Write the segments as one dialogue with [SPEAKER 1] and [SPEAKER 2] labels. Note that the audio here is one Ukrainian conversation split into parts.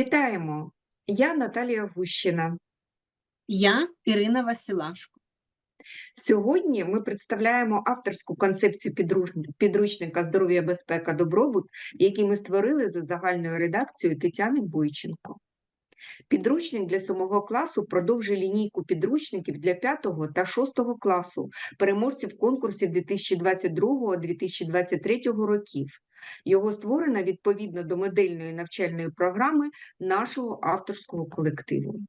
[SPEAKER 1] Вітаємо! Я Наталія Гущина.
[SPEAKER 2] Я Ірина Василашко.
[SPEAKER 1] Сьогодні ми представляємо авторську концепцію підручника Здоров'я, безпека, добробут, який ми створили за загальною редакцією Тетяни Бойченко. Підручник для 7 класу продовжує лінійку підручників для 5 та 6 класу, переможців конкурсів 2022-2023 років. Його створено відповідно до модельної навчальної програми нашого авторського колективу.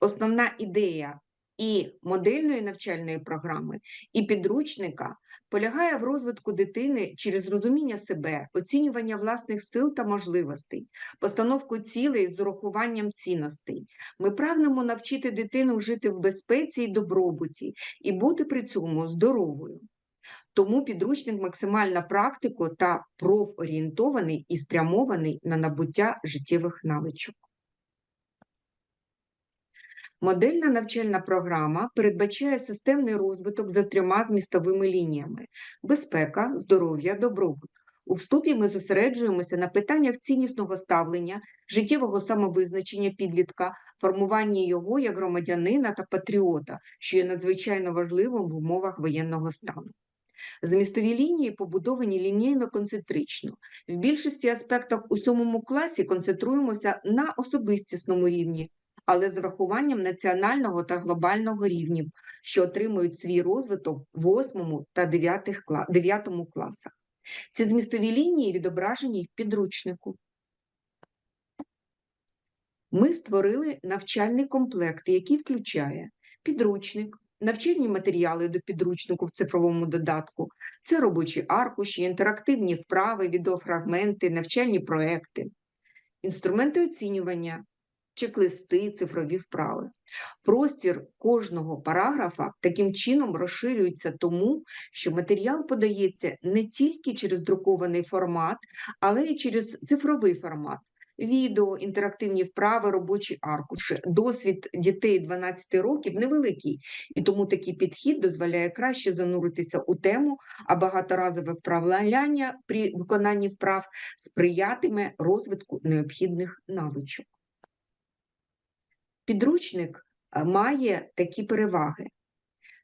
[SPEAKER 1] Основна ідея і модельної навчальної програми, і підручника полягає в розвитку дитини через розуміння себе, оцінювання власних сил та можливостей, постановку цілей з урахуванням цінностей. Ми прагнемо навчити дитину жити в безпеці і добробуті і бути при цьому здоровою. Тому підручник максимально практико та профорієнтований і спрямований на набуття життєвих навичок. Модельна навчальна програма передбачає системний розвиток за трьома змістовими лініями: безпека, здоров'я, добробут. У вступі ми зосереджуємося на питаннях ціннісного ставлення, життєвого самовизначення підлітка, формування його як громадянина та патріота, що є надзвичайно важливим в умовах воєнного стану. Змістові лінії побудовані лінійно-концентрично. В більшості аспектах у сьомому класі концентруємося на особистісному рівні, але з врахуванням національного та глобального рівнів, що отримують свій розвиток в 8 та 9 класах. Ці змістові лінії відображені в підручнику. Ми створили навчальний комплект, який включає підручник, навчальні матеріали до підручнику в цифровому додатку, це робочі аркуші, інтерактивні вправи, відеофрагменти, навчальні проекти, інструменти оцінювання, чек-листи, цифрові вправи. Простір кожного параграфа таким чином розширюється тому, що матеріал подається не тільки через друкований формат, але й через цифровий формат. Відео, інтерактивні вправи, робочі аркуші. Досвід дітей 12 років невеликий, і тому такий підхід дозволяє краще зануритися у тему, а багаторазове вправляння при виконанні вправ сприятиме розвитку необхідних навичок. Підручник е, має такі переваги.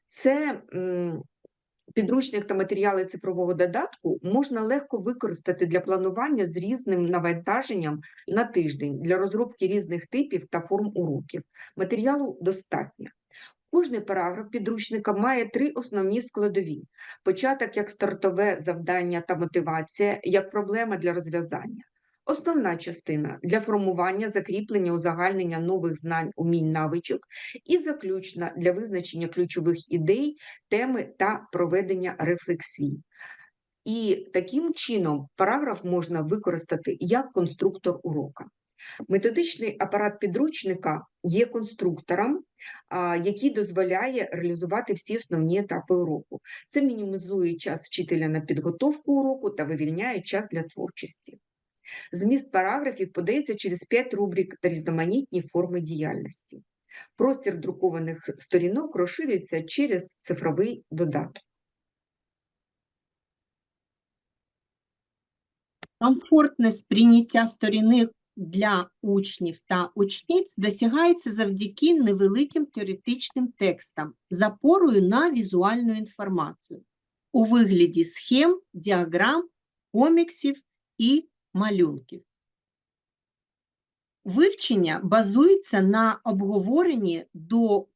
[SPEAKER 1] Це підручник та матеріали цифрового додатку можна легко використати для планування з різним навантаженням на тиждень для розробки різних типів та форм уроків. Матеріалу достатньо. Кожний параграф підручника має три основні складові: початок як стартове завдання та мотивація, як проблема для розв'язання. Основна частина для формування, закріплення, узагальнення нових знань, умінь, навичок, і заключна для визначення ключових ідей, теми та проведення рефлексій. І таким чином параграф можна використати як конструктор урока. Методичний апарат підручника є конструктором, який дозволяє реалізувати всі основні етапи уроку. Це мінімізує час вчителя на підготовку уроку та вивільняє час для творчості. Зміст параграфів подається через 5 рубрик та різноманітні форми діяльності. Простір друкованих сторінок розширюється через цифровий додаток.
[SPEAKER 2] Комфортне сприйняття сторінок для учнів та учниць досягається завдяки невеликим теоретичним текстам з опорою на візуальну інформацію у вигляді схем, діаграм, коміксів і малюнків. Вивчення базується на обговоренні до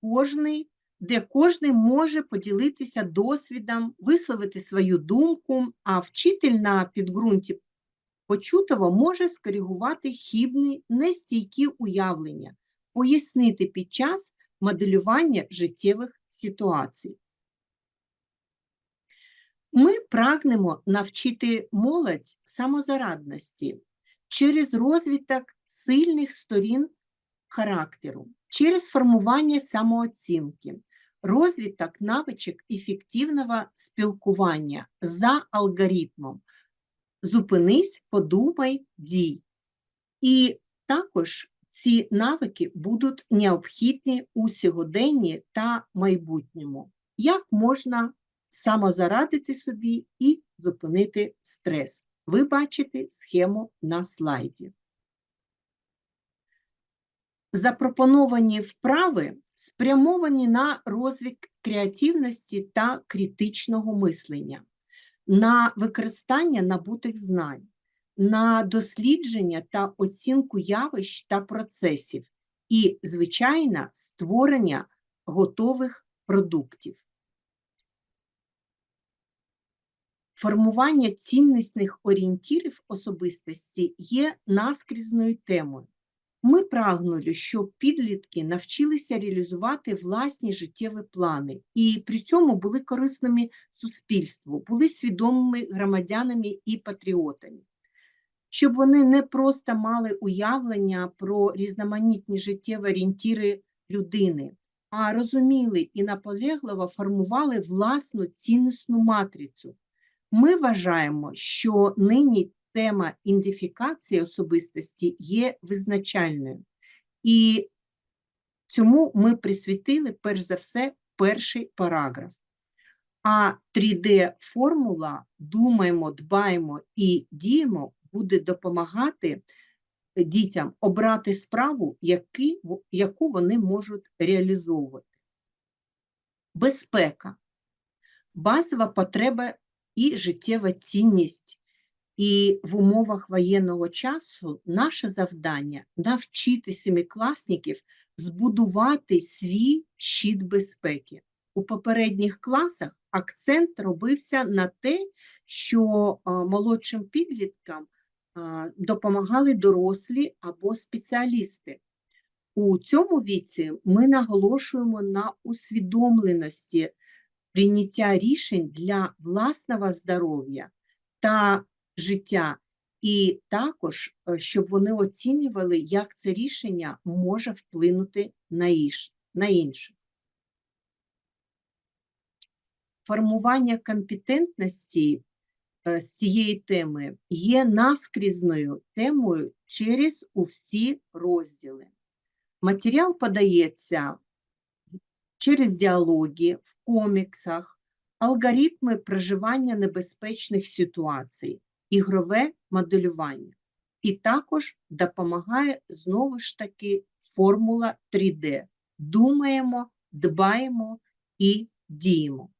[SPEAKER 2] кожної, де кожний може поділитися досвідом, висловити свою думку, а вчитель на підґрунті почутого може скоригувати хібні нестійкі уявлення, пояснити під час моделювання життєвих ситуацій. Ми прагнемо навчити молодь самозарадності через розвиток сильних сторін характеру, через формування самооцінки, розвиток навичок ефективного спілкування за алгоритмом. Зупинись, подумай, дій. І також ці навики будуть необхідні у сьогоденні та майбутньому. Як можна самозарадити собі і зупинити стрес. Ви бачите схему на слайді. Запропоновані вправи спрямовані на розвиток креативності та критичного мислення, на використання набутих знань, на дослідження та оцінку явищ та процесів і, звичайно, створення готових продуктів. Формування ціннісних орієнтірів особистості є наскрізною темою. Ми прагнули, щоб підлітки навчилися реалізувати власні життєві плани і при цьому були корисними суспільству, були свідомими громадянами і патріотами, щоб вони не просто мали уявлення про різноманітні життєві орієнтири людини, а розуміли і наполегливо формували власну ціннісну матрицю. Ми вважаємо, що нині тема ідентифікації особистості є визначальною. І цьому ми присвятили, перш за все, перший параграф. А 3D-формула думаємо, дбаємо і діємо буде допомагати дітям обрати справу, які, яку вони можуть реалізовувати. Безпека, базова потреба і життєва цінність. І в умовах воєнного часу наше завдання навчити семикласників збудувати свій щит безпеки. У попередніх класах акцент робився на те, що молодшим підліткам допомагали дорослі або спеціалісти. У цьому віці ми наголошуємо на усвідомленості прийняття рішень для власного здоров'я та життя, і також, е, щоб вони оцінювали, як це рішення може вплинути на інших. Формування компетентності е, з цієї теми є наскрізною темою через усі розділи. Матеріал подається через діалоги, в коміксах, алгоритми проживання небезпечних ситуацій, ігрове моделювання. І також допомагає знову ж таки формула 3D. Думаємо, дбаємо і діємо.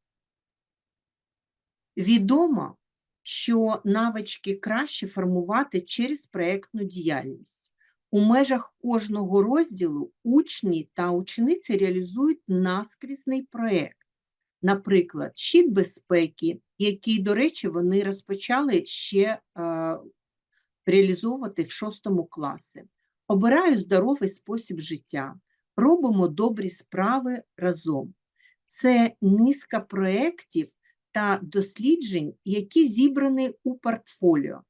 [SPEAKER 2] Відомо, що навички краще формувати через проєктну діяльність. У межах кожного розділу учні та учениці реалізують наскрізний проєкт. Наприклад, щит безпеки, який, до речі, вони розпочали ще е, реалізовувати в шостому класі. Обираю здоровий спосіб життя, робимо добрі справи разом. Це низка проєктів та досліджень, які зібрані у портфоліо,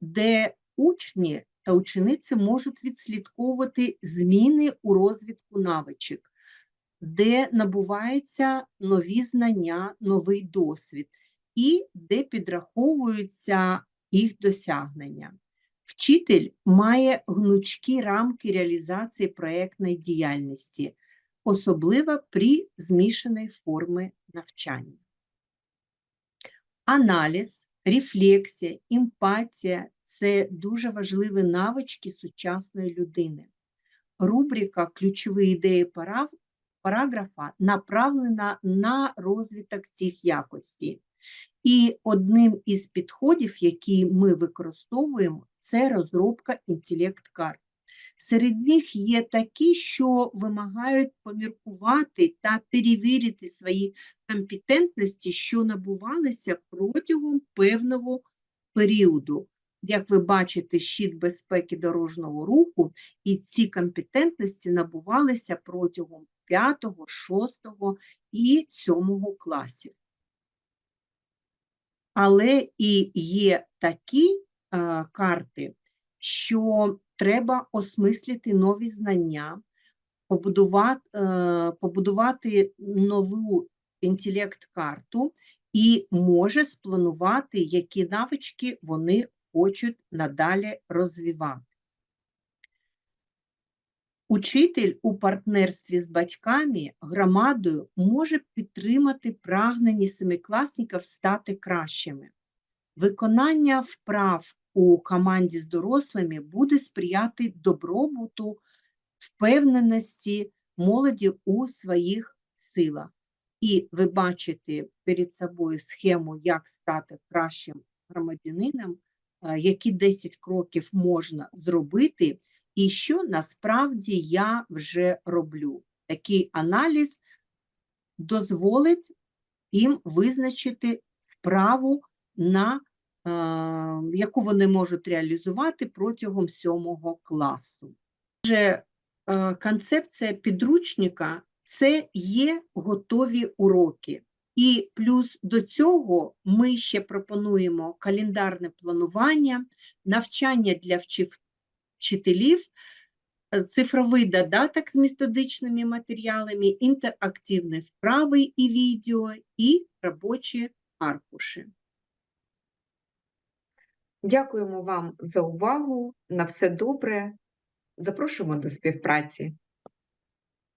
[SPEAKER 2] де учні та учениці можуть відслідковувати зміни у розвитку навичок, де набуваються нові знання, новий досвід і де підраховуються їх досягнення. Вчитель має гнучкі рамки реалізації проєктної діяльності, особливо при змішаної форми навчання. Аналіз, рефлексія, емпатія це дуже важливі навички сучасної людини. Рубрика Ключові ідеї параграфа направлена на розвиток цих якостей. І одним із підходів, які ми використовуємо, це розробка інтелект-карт. Серед них є такі, що вимагають поміркувати та перевірити свої компетентності, що набувалися протягом певного періоду. Як ви бачите, щит безпеки дорожнього руху, і ці компетентності набувалися протягом 5, 6 і 7 класів. Але і є такі е, карти, що треба осмислити нові знання, побудувати, е, побудувати нову інтелект-карту і може спланувати, які навички вони хочуть надалі розвивати. Учитель у партнерстві з батьками, громадою може підтримати прагнені семикласників стати кращими. Виконання вправ у команді з дорослими буде сприяти добробуту впевненості молоді у своїх силах. І ви бачите перед собою схему, як стати кращим громадянином, е, які 10 кроків можна зробити, і що насправді я вже роблю. Такий аналіз дозволить їм визначити вправу, на яку вони можуть реалізувати протягом сьомого класу. Отже, е, концепція підручника це є готові уроки. І плюс до цього ми ще пропонуємо календарне планування, навчання для вчителів, е, цифровий додаток з методичними матеріалами, інтерактивні вправи і відео, і робочі аркуші.
[SPEAKER 1] Дякуємо вам за увагу. На все добре. Запрошуємо до співпраці.